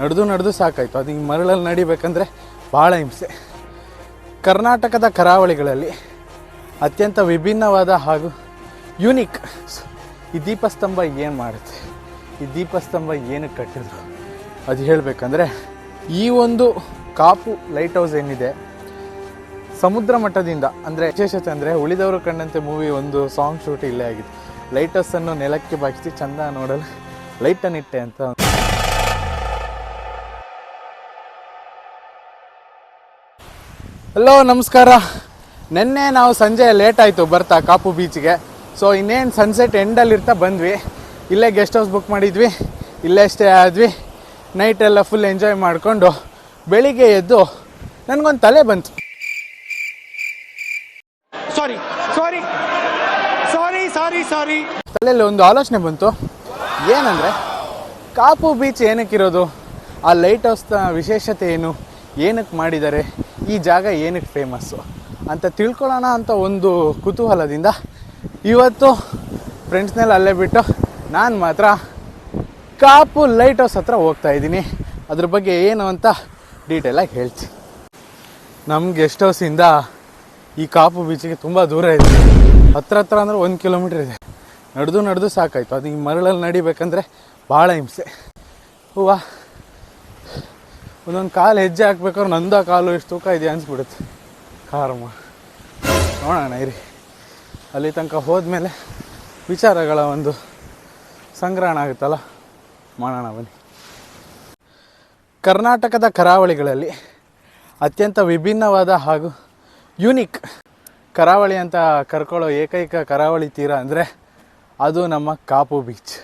ನಡೆದು ನಡೆದು ಸಾಕಾಯಿತು. ಅದು ಈ ಮರಳಲ್ಲಿ ನಡಿಬೇಕಂದ್ರೆ ಭಾಳ ಹಿಂಸೆ. ಕರ್ನಾಟಕದ ಕರಾವಳಿಗಳಲ್ಲಿ ಅತ್ಯಂತ ವಿಭಿನ್ನವಾದ ಹಾಗೂ ಯುನಿಕ್ ಈ ದೀಪಸ್ತಂಭ ಏನು ಮಾಡುತ್ತೆ? ಈ ದೀಪಸ್ತಂಭ ಏನಕ್ಕೆ ಕಟ್ಟಿದ್ರು? ಅದು ಹೇಳಬೇಕಂದ್ರೆ ಈ ಒಂದು ಕಾಪು ಲೈಟ್ ಹೌಸ್ ಏನಿದೆ, ಸಮುದ್ರ ಮಟ್ಟದಿಂದ ಅಂದರೆ ವಿಶೇಷತೆ ಅಂದರೆ ಉಳಿದವರು ಕಂಡಂತೆ ಮೂವಿ ಒಂದು ಸಾಂಗ್ ಶೂಟ್ ಇಲ್ಲೇ ಆಗಿದೆ ಲೈಟ್ ಹೌಸನ್ನು ನೆಲಕ್ಕೆ ಬಾಗಿಸಿ ಚಂದ ನೋಡಲು ಲೈಟನ್ನಿಟ್ಟೆ ಅಂತ ಹಲೋ ನಮಸ್ಕಾರ. ನಿನ್ನೆ ನಾವು ಸಂಜೆ ಲೇಟ್ ಆಯಿತು ಬರ್ತಾ ಕಾಪು ಬೀಚ್ಗೆ ಸೊ ಇನ್ನೇನು ಸನ್ಸೆಟ್ ಎಂಡಲ್ಲಿ ಇರ್ತಾ ಬಂದ್ವಿ. ಇಲ್ಲೇ ಗೆಸ್ಟ್ ಹೌಸ್ ಬುಕ್ ಮಾಡಿದ್ವಿ. ಇಲ್ಲೇ ಸ್ಟೇ ಆದ್ವಿ. ನೈಟ್ ಎಲ್ಲ ಫುಲ್ ಎಂಜಾಯ್ ಮಾಡಿಕೊಂಡು ಬೆಳಿಗ್ಗೆ ಎದ್ದು ನನಗೊಂದು ತಲೆ ಬಂತು. ಸಾರಿ ಸಾರಿ ಸಾರಿ ಸಾರಿ ಸಾರಿ ತಲೆಯಲ್ಲಿ ಒಂದು ಆಲೋಚನೆ ಬಂತು. ಏನಂದರೆ ಕಾಪು ಬೀಚ್ ಏನಕ್ಕಿರೋದು? ಆ ಲೈಟ್ ಹೌಸ್ನ ವಿಶೇಷತೆ ಏನು? ಏನಕ್ಕೆ ಮಾಡಿದ್ದಾರೆ? ಈ ಜಾಗ ಏನಕ್ಕೆ ಫೇಮಸ್ಸು ಅಂತ ತಿಳ್ಕೊಳ್ಳೋಣ ಅಂತ ಒಂದು ಕುತೂಹಲದಿಂದ ಇವತ್ತು ಫ್ರೆಂಡ್ಸ್ನೆಲ್ಲ ಅಲ್ಲೇ ಬಿಟ್ಟು ನಾನು ಮಾತ್ರ ಕಾಪು ಲೈಟ್ ಹೌಸ್ ಹತ್ರ ಹೋಗ್ತಾ ಇದ್ದೀನಿ. ಅದ್ರ ಬಗ್ಗೆ ಏನು ಅಂತ ಡೀಟೇಲಾಗಿ ಹೇಳ್ತೀನಿ ನಮ್ಮ ಗೆಸ್ಟ್ ಹೌಸಿಂದ ಈ ಕಾಪು ಬೀಚಿಗೆ ತುಂಬ ದೂರ ಇದೆ. ಹತ್ರ ಹತ್ರ ಅಂದರೆ ಒಂದು ಕಿಲೋಮೀಟ್ರ್ ಇದೆ. ನಡೆದು ನಡೆದು ಸಾಕಾಯಿತು. ಅದು ಈ ಮರಳಲ್ಲಿ ನಡಿಬೇಕಂದ್ರೆ ಭಾಳ ಹಿಂಸೆ. ಹೂವ? ಒಂದೊಂದು ಕಾಲು ಹೆಜ್ಜೆ ಹಾಕ್ಬೇಕಾದ್ರೆ ನಂದ ಕಾಲು ಎಷ್ಟು ತೂಕ ಇದೆ ಅನಿಸ್ಬಿಡುತ್ತೆ. ಕಾರಮ್ಮ ನೋಡೋಣ ಇರಿ. ಅಲ್ಲಿ ತನಕ ಹೋದ್ಮೇಲೆ ವಿಚಾರಗಳ ಒಂದು ಸಂಗ್ರಹಣ ಆಗುತ್ತಲ್ಲ? ಮಾಡೋಣ ಬನ್ನಿ. ಕರ್ನಾಟಕದ ಕರಾವಳಿಗಳಲ್ಲಿ ಅತ್ಯಂತ ವಿಭಿನ್ನವಾದ ಹಾಗೂ ಯುನಿಕ್ ಕರಾವಳಿ ಅಂತ ಕರ್ಕೊಳ್ಳೋ ಏಕೈಕ ಕರಾವಳಿ ತೀರ ಅಂದರೆ ಅದು ನಮ್ಮ ಕಾಪು ಬೀಚ್.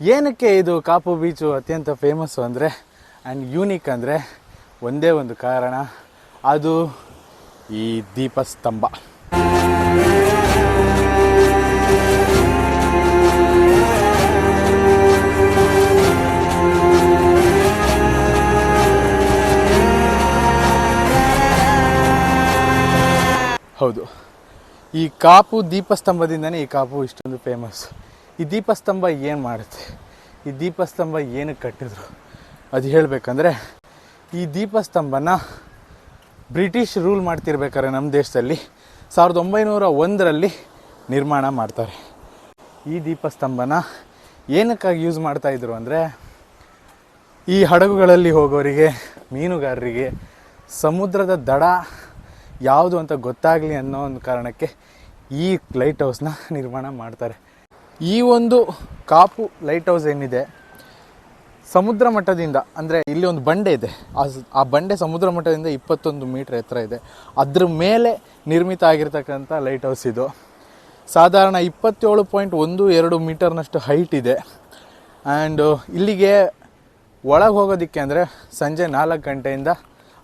ಏನಕ್ಕೆ ಇದು ಕಾಪು ಬೀಚು ಅತ್ಯಂತ ಫೇಮಸ್ಸು ಅಂದರೆ ಆ್ಯಂಡ್ ಯೂನಿಕ್ ಅಂದರೆ ಒಂದೇ ಒಂದು ಕಾರಣ, ಅದು ಈ ದೀಪಸ್ತಂಭ. ಹೌದು. ಈ ಕಾಪು ದೀಪಸ್ತಂಭದಿಂದನೇ ಈ ಕಾಪು ಇಷ್ಟೊಂದು ಫೇಮಸ್ ಈ ದೀಪಸ್ತಂಭ ಏನು ಮಾಡುತ್ತೆ? ಈ ದೀಪಸ್ತಂಭ ಏನಕ್ಕೆ ಕಟ್ಟಿದ್ರು? ಅದು ಹೇಳಬೇಕಂದ್ರೆ, ಈ ದೀಪಸ್ತಂಭನ ಬ್ರಿಟಿಷ್ ರೂಲ್ ಮಾಡ್ತಿರ್ಬೇಕಾದ್ರೆ ನಮ್ಮ ದೇಶದಲ್ಲಿ ಸಾವಿರದ ಒಂಬೈನೂರ ಒಂದರಲ್ಲಿ ನಿರ್ಮಾಣ ಮಾಡ್ತಾರೆ. ಈ ದೀಪಸ್ತಂಭನ ಏನಕ್ಕಾಗಿ ಯೂಸ್ ಮಾಡ್ತಾಯಿದ್ರು ಅಂದರೆ, ಈ ಹಡಗುಗಳಲ್ಲಿ ಹೋಗೋರಿಗೆ, ಮೀನುಗಾರರಿಗೆ ಸಮುದ್ರದ ದಡ ಯಾವುದು ಅಂತ ಗೊತ್ತಾಗಲಿ ಅನ್ನೋ ಒಂದು ಕಾರಣಕ್ಕೆ ಈ ಲೈಟ್ ಹೌಸ್ನ ನಿರ್ಮಾಣ ಮಾಡ್ತಾರೆ. ಈ ಒಂದು ಕಾಪು ಲೈಟ್ ಹೌಸ್ ಏನಿದೆ, ಸಮುದ್ರ ಮಟ್ಟದಿಂದ ಅಂದರೆ ಇಲ್ಲಿ ಒಂದು ಬಂಡೆ ಇದೆ. ಆ ಬಂಡೆ ಸಮುದ್ರ ಮಟ್ಟದಿಂದ ಇಪ್ಪತ್ತೊಂದು ಮೀಟ್ರ್ ಎತ್ತರ ಇದೆ. ಅದ್ರ ಮೇಲೆ ನಿರ್ಮಿತ ಆಗಿರ್ತಕ್ಕಂಥ ಲೈಟ್ ಹೌಸ್ ಇದು. ಸಾಧಾರಣ ಇಪ್ಪತ್ತೇಳು ಪಾಯಿಂಟ್ ಒಂದು ಎರಡು ಮೀಟರ್ನಷ್ಟು ಹೈಟ್ ಇದೆ. ಆ್ಯಂಡ್ ಇಲ್ಲಿಗೆ ಒಳಗೆ ಹೋಗೋದಕ್ಕೆ ಅಂದರೆ ಸಂಜೆ ನಾಲ್ಕು ಗಂಟೆಯಿಂದ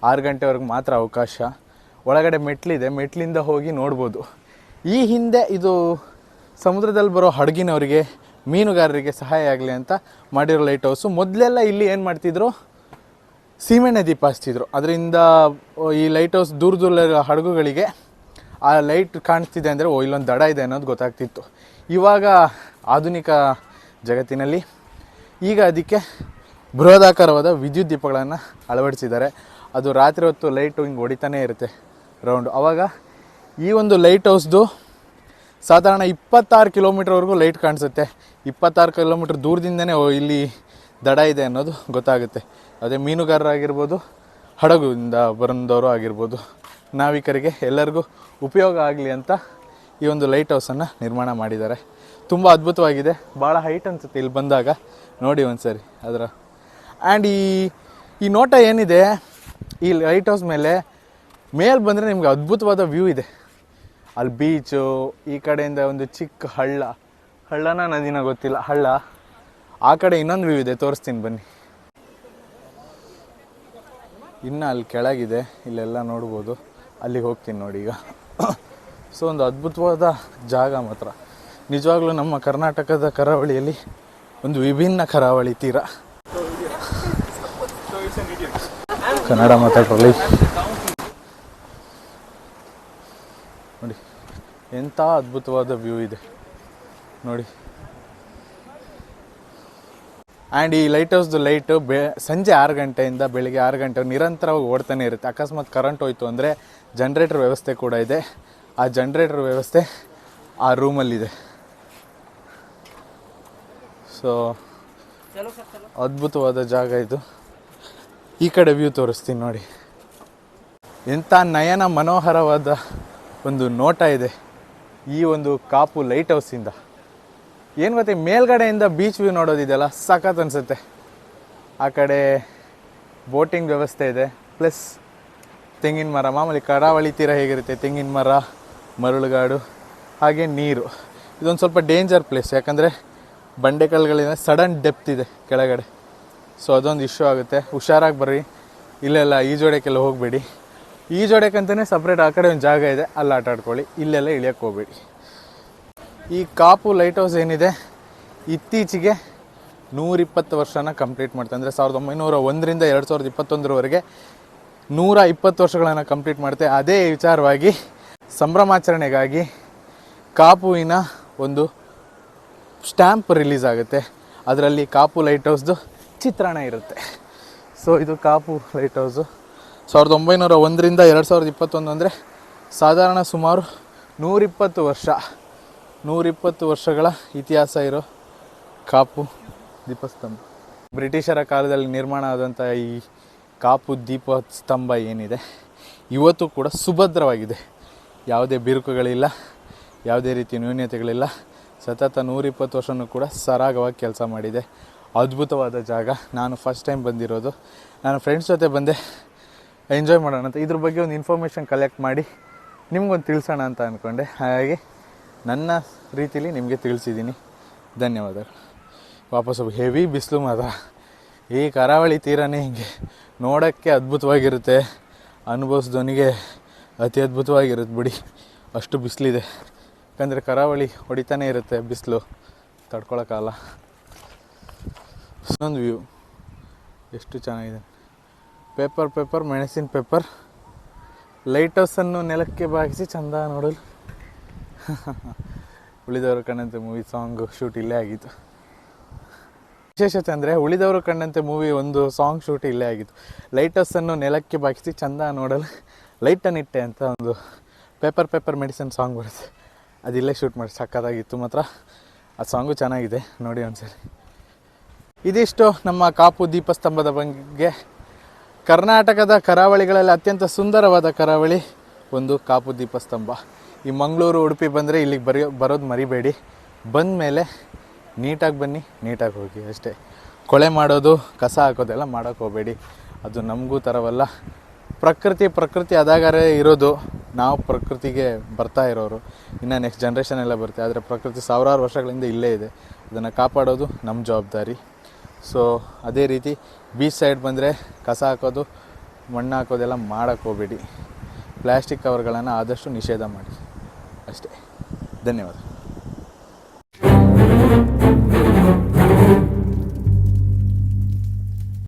ಆರು ಗಂಟೆವರೆಗೆ ಮಾತ್ರ ಅವಕಾಶ. ಒಳಗಡೆ ಮೆಟ್ಲಿದೆ, ಮೆಟ್ಲಿಂದ ಹೋಗಿ ನೋಡ್ಬೋದು. ಈ ಹಿಂದೆ ಇದು ಸಮುದ್ರದಲ್ಲಿ ಬರೋ ಹಡಗಿನವರಿಗೆ, ಮೀನುಗಾರರಿಗೆ ಸಹಾಯ ಆಗಲಿ ಅಂತ ಮಾಡಿರೋ ಲೈಟ್ ಹೌಸು ಮೊದಲೆಲ್ಲ ಇಲ್ಲಿ ಏನು ಮಾಡ್ತಿದ್ರು? ಸೀಮೆಣ್ಣೆ ದೀಪ ಹಚ್ತಿದ್ರು. ಅದರಿಂದ ಈ ಲೈಟ್ ಹೌಸ್ ದೂರ ದೂರ ಹಡಗುಗಳಿಗೆ ಆ ಲೈಟ್ ಕಾಣಿಸ್ತಿದೆ ಅಂದರೆ, ಓ, ಇಲ್ಲೊಂದು ದಡ ಇದೆ ಅನ್ನೋದು ಗೊತ್ತಾಗ್ತಿತ್ತು. ಇವಾಗ ಆಧುನಿಕ ಜಗತ್ತಿನಲ್ಲಿ ಈಗ ಅದಕ್ಕೆ ಬೃಹದಾಕಾರವಾದ ವಿದ್ಯುತ್ ದೀಪಗಳನ್ನು ಅಳವಡಿಸಿದ್ದಾರೆ. ಅದು ರಾತ್ರಿ ಹೊತ್ತು ಲೈಟು ಹಿಂಗೆ ಹೊಡಿತಾನೇ ಇರುತ್ತೆ ರೌಂಡು ಆವಾಗ ಈ ಒಂದು ಲೈಟ್ ಹೌಸ್ದು ಸಾಧಾರಣ ಇಪ್ಪತ್ತಾರು ಕಿಲೋಮೀಟ್ರ್ವರೆಗೂ ಲೈಟ್ ಕಾಣಿಸುತ್ತೆ. ಇಪ್ಪತ್ತಾರು ಕಿಲೋಮೀಟ್ರ್ ದೂರದಿಂದನೇ ಇಲ್ಲಿ ದಡ ಇದೆ ಅನ್ನೋದು ಗೊತ್ತಾಗುತ್ತೆ. ಅದೇ ಮೀನುಗಾರರಾಗಿರ್ಬೋದು ಹಡಗುಯಿಂದ ಬಂದವರು ಆಗಿರ್ಬೋದು, ನಾವಿಕರಿಗೆ ಎಲ್ಲರಿಗೂ ಉಪಯೋಗ ಆಗಲಿ ಅಂತ ಈ ಒಂದು ಲೈಟ್ ಹೌಸನ್ನು ನಿರ್ಮಾಣ ಮಾಡಿದ್ದಾರೆ. ತುಂಬ ಅದ್ಭುತವಾಗಿದೆ. ಭಾಳ ಹೈಟ್ ಅನಿಸುತ್ತೆ ಇಲ್ಲಿ ಬಂದಾಗ. ನೋಡಿ ಒಂದ್ಸರಿ ಅದರ. ಆ್ಯಂಡ್ ಈ ಈ ನೋಟ ಏನಿದೆ, ಈ ಲೈಟ್ ಹೌಸ್ ಮೇಲೆ ಮೇಲೆ ಬಂದರೆ ನಿಮಗೆ ಅದ್ಭುತವಾದ ವ್ಯೂ ಇದೆ. ಅಲ್ಲಿ ಬೀಚು ಈ ಕಡೆಯಿಂದ ಒಂದು ಚಿಕ್ಕ ಹಳ್ಳ. ಹಳ್ಳನ ನದಿನ ಗೊತ್ತಿಲ್ಲ. ಹಳ್ಳ. ಆ ಕಡೆ ಇನ್ನೊಂದು ವ್ಯೂ ಇದೆ. ತೋರಿಸ್ತೀನಿ ಬನ್ನಿ. ಇನ್ನು ಅಲ್ಲಿ ಕೆಳಗಿದೆ. ಇಲ್ಲೆಲ್ಲ ನೋಡ್ಬೋದು. ಅಲ್ಲಿಗೆ ಹೋಗ್ತೀನಿ ನೋಡಿ ಈಗ. ಸೊ, ಒಂದು ಅದ್ಭುತವಾದ ಜಾಗ ಮಾತ್ರ. ನಿಜವಾಗ್ಲೂ ನಮ್ಮ ಕರ್ನಾಟಕದ ಕರಾವಳಿಯಲ್ಲಿ ಒಂದು ವಿಭಿನ್ನ ಕರಾವಳಿ ತೀರ. ಕನ್ನಡ ಮಾತಾಡ್ರಲ್ಲಿ ಎಂಥ ಅದ್ಭುತವಾದ ವ್ಯೂ ಇದೆ. ನೋಡಿ. ಆ್ಯಂಡ್ ಈ ಲೈಟ್ ಹೌಸ್ದು ಲೈಟು ಬೆ, ಸಂಜೆ ಆರು ಗಂಟೆಯಿಂದ ಬೆಳಿಗ್ಗೆ ಆರು ಗಂಟೆ ನಿರಂತರವಾಗಿ ಓಡ್ತಾನೆ ಇರುತ್ತೆ. ಅಕಸ್ಮಾತ್ ಕರೆಂಟ್ ಹೋಯಿತು ಅಂದರೆ ಜನ್ರೇಟರ್ ವ್ಯವಸ್ಥೆ ಕೂಡ ಇದೆ. ಆ ಜನ್ರೇಟರ್ ವ್ಯವಸ್ಥೆ ಆ ರೂಮಲ್ಲಿದೆ ಸೊ ಅದ್ಭುತವಾದ ಜಾಗ ಇದು. ಈ ಕಡೆ ವ್ಯೂ ತೋರಿಸ್ತೀನಿ ನೋಡಿ. ಎಂಥ ನಯನ ಮನೋಹರವಾದ ಒಂದು ನೋಟ ಇದೆ. ಈ ಒಂದು ಕಾಪು ಲೈಟ್ ಹೌಸಿಂದ ಏನು ಗೊತ್ತಾ, ಮೇಲ್ಗಡೆಯಿಂದ ಬೀಚ್ ವ್ಯೂ ನೋಡೋದಿದೆಯಲ್ಲ ಸಖತ್ ಅನಿಸುತ್ತೆ. ಆ ಕಡೆ ಬೋಟಿಂಗ್ ವ್ಯವಸ್ಥೆ ಇದೆ, ಪ್ಲಸ್ ತೆಂಗಿನ ಮರ, ಮಾಮೂಲಿ ಕರಾವಳಿ ತೀರ ಹೇಗಿರುತ್ತೆ, ತೆಂಗಿನ ಮರ, ಮರಳುಗಾಡು, ಹಾಗೆ ನೀರು. ಇದೊಂದು ಸ್ವಲ್ಪ ಡೇಂಜರ್ ಪ್ಲೇಸ್ ಯಾಕಂದರೆ ಬಂಡೆಕಲ್ಲುಗಳಿಂದ ಸಡನ್ ಡೆಪ್ತ್ ಇದೆ ಕೆಳಗಡೆ. ಸೊ ಅದೊಂದು ಇಶ್ಯೂ ಆಗುತ್ತೆ. ಹುಷಾರಾಗಿ ಬರ್ರಿ. ಇಲ್ಲೆಲ್ಲ ಈಜೋಡಕ್ಕೆಲ್ಲ ಹೋಗಬೇಡಿ. ಈಜೋಡಕ್ಕಂತಲೇ ಸಪ್ರೇಟ್ ಆ ಕಡೆ ಒಂದು ಜಾಗ ಇದೆ, ಅಲ್ಲಿ ಆಟ ಆಡ್ಕೊಳ್ಳಿ. ಇಲ್ಲೆಲ್ಲ ಇಳಿಯೋಕ್ಕೆ ಹೋಗ್ಬೇಡಿ. ಈ ಕಾಪು ಲೈಟ್ ಹೌಸ್ ಏನಿದೆ, ಇತ್ತೀಚೆಗೆ ನೂರಿಪ್ಪತ್ತು ವರ್ಷನ ಕಂಪ್ಲೀಟ್ ಮಾಡ್ತೆ ಅಂದರೆ ಸಾವಿರದ ಒಂಬೈನೂರ ಒಂದರಿಂದ ಎರಡು ಸಾವಿರದ ಇಪ್ಪತ್ತೊಂದರವರೆಗೆ ನೂರ ಇಪ್ಪತ್ತು ವರ್ಷಗಳನ್ನು ಕಂಪ್ಲೀಟ್ ಮಾಡುತ್ತೆ ಅದೇ ವಿಚಾರವಾಗಿ ಸಂಭ್ರಮಾಚರಣೆಗಾಗಿ ಕಾಪುವಿನ ಒಂದು ಸ್ಟ್ಯಾಂಪ್ ರಿಲೀಸ್ ಆಗುತ್ತೆ. ಅದರಲ್ಲಿ ಕಾಪು ಲೈಟ್ ಹೌಸ್ದು ಚಿತ್ರಣ ಇರುತ್ತೆ. ಸೊ ಇದು ಕಾಪು ಲೈಟ್ ಹೌಸು ಸಾವಿರದ ಒಂಬೈನೂರ ಒಂದರಿಂದ ಎರಡು ಸಾವಿರದ ಇಪ್ಪತ್ತೊಂದು ಅಂದರೆ ಸಾಧಾರಣ ಸುಮಾರು ನೂರಿಪ್ಪತ್ತು ವರ್ಷ, ನೂರಿಪ್ಪತ್ತು ವರ್ಷಗಳ ಇತಿಹಾಸ ಇರೋ ಕಾಪು ದೀಪಸ್ತಂಭ. ಬ್ರಿಟಿಷರ ಕಾಲದಲ್ಲಿ ನಿರ್ಮಾಣ ಆದಂಥ ಈ ಕಾಪು ದೀಪಸ್ತಂಭ ಏನಿದೆ, ಇವತ್ತು ಕೂಡ ಸುಭದ್ರವಾಗಿದೆ. ಯಾವುದೇ ಬಿರುಕುಗಳಿಲ್ಲ, ಯಾವುದೇ ರೀತಿ ನ್ಯೂನ್ಯತೆಗಳಿಲ್ಲ ಸತತ ನೂರಿಪ್ಪತ್ತು ವರ್ಷನೂ ಕೂಡ ಸರಾಗವಾಗಿ ಕೆಲಸ ಮಾಡಿದೆ. ಅದ್ಭುತವಾದ ಜಾಗ. ನಾನು ಫಸ್ಟ್ ಟೈಮ್ ಬಂದಿರೋದು. ನಾನು ಫ್ರೆಂಡ್ಸ್ ಜೊತೆ ಬಂದೆ. ಎಂಜಾಯ್ ಮಾಡೋಣ ಅಂತ. ಇದ್ರ ಬಗ್ಗೆ ಒಂದು ಇನ್ಫಾರ್ಮೇಷನ್ ಕಲೆಕ್ಟ್ ಮಾಡಿ ನಿಮ್ಗೊಂದು ತಿಳಿಸೋಣ ಅಂತ ಅಂದ್ಕೊಂಡೆ ಹಾಗಾಗಿ ನನ್ನ ರೀತಿಲಿ ನಿಮಗೆ ತಿಳಿಸಿದ್ದೀನಿ. ಧನ್ಯವಾದಗಳು. ವಾಪಸ್ಸು ಹೆವಿ ಬಿಸಿಲು ಮಾತ್ರ. ಈ ಕರಾವಳಿ ತೀರನೇ ಹಿಂಗೆ ನೋಡೋಕ್ಕೆ ಅದ್ಭುತವಾಗಿರುತ್ತೆ. ಅನುಭವಿಸ್ದವನಿಗೆ ಅತಿ ಅದ್ಭುತವಾಗಿರುತ್ತೆ ಬಿಡಿ. ಅಷ್ಟು ಬಿಸಿಲಿದೆ. ಯಾಕಂದರೆ ಕರಾವಳಿ ಹೊಡಿತಾನೆ ಇರುತ್ತೆ ಬಿಸಿಲು. ತಡ್ಕೊಳಕ್ಕಾಗಲ್ಲ. ಇನ್ನೊಂದು ವ್ಯೂ ಎಷ್ಟು ಚೆನ್ನಾಗಿದೆ. ಪೇಪರ್ ಪೇಪರ್, ಮೆಣಸಿನ ಪೇಪರ್. ಲೈಟ್ ಹೌಸನ್ನು ನೆಲಕ್ಕೆ ಬಾಗಿಸಿ ಚಂದ ನೋಡಲು. ಉಳಿದವರು ಕಂಡಂತೆ ಮೂವಿ ಸಾಂಗ್ ಶೂಟ್ ಇಲ್ಲೇ ಆಗಿತ್ತು. ವಿಶೇಷತೆ ಅಂದರೆ ಉಳಿದವರು ಕಂಡಂತೆ ಮೂವಿ ಒಂದು ಸಾಂಗ್ ಶೂಟ್ ಇಲ್ಲೇ ಆಗಿತ್ತು. ಲೈಟ್ ಹೌಸನ್ನು ನೆಲಕ್ಕೆ ಬಾಗಿಸಿ ಚಂದ ನೋಡಲು. ಲೈಟನ್ನಿಟ್ಟೆ ಅಂತ ಒಂದು ಪೇಪರ್ ಪೇಪರ್ ಮೆಡಿಸಿನ್ ಸಾಂಗ್ ಬರುತ್ತೆ. ಅದಿಲ್ಲೇ ಶೂಟ್ ಮಾಡಿ ಸಕ್ಕತ್ತಾಗಿತ್ತು ಮಾತ್ರ. ಆ ಸಾಂಗು ಚೆನ್ನಾಗಿದೆ, ನೋಡಿ ಒಂದ್ಸರಿ. ಇದಿಷ್ಟು ನಮ್ಮ ಕಾಪು ದೀಪಸ್ತಂಭದ ಬಗ್ಗೆ. ಕರ್ನಾಟಕದ ಕರಾವಳಿಗಳಲ್ಲಿ ಅತ್ಯಂತ ಸುಂದರವಾದ ಕರಾವಳಿ ಒಂದು ಕಾಪು ದೀಪಸ್ತಂಭ. ಈ ಮಂಗಳೂರು, ಉಡುಪಿ ಬಂದರೆ ಇಲ್ಲಿಗೆ ಬರೆಯೋ ಬರೋದು ಮರಿಬೇಡಿ. ಬಂದ ಮೇಲೆ ನೀಟಾಗಿ ಬನ್ನಿ, ನೀಟಾಗಿ ಹೋಗಿ ಅಷ್ಟೇ. ಕೊಳೆ ಮಾಡೋದು, ಕಸ ಹಾಕೋದೆಲ್ಲ ಮಾಡೋಕ್ಕೆ ಹೋಗಬೇಡಿ. ಅದು ನಮಗೂ ಥರವಲ್ಲ ಪ್ರಕೃತಿ ಪ್ರಕೃತಿ ಅದಾಗಾರೆ ಇರೋದು. ನಾವು ಪ್ರಕೃತಿಗೆ ಬರ್ತಾ ಇರೋರು. ಇನ್ನು ನೆಕ್ಸ್ಟ್ ಜನ್ರೇಷನ್ ಎಲ್ಲ ಬರುತ್ತೆ. ಆದರೆ ಪ್ರಕೃತಿ ಸಾವಿರಾರು ವರ್ಷಗಳಿಂದ ಇಲ್ಲೇ ಇದೆ. ಅದನ್ನು ಕಾಪಾಡೋದು ನಮ್ಮ ಜವಾಬ್ದಾರಿ. ಸೊ ಅದೇ ರೀತಿ ಬೀಚ್ ಸೈಡ್ ಬಂದರೆ ಕಸ ಹಾಕೋದು, ಮಣ್ಣು ಹಾಕೋದೆಲ್ಲ ಮಾಡೋಕ್ಕೆ ಹೋಗಬೇಡಿ. ಪ್ಲ್ಯಾಸ್ಟಿಕ್ ಕವರ್ಗಳನ್ನು ಆದಷ್ಟು ನಿಷೇಧ ಮಾಡಿ. ಅಷ್ಟೇ. ಧನ್ಯವಾದ.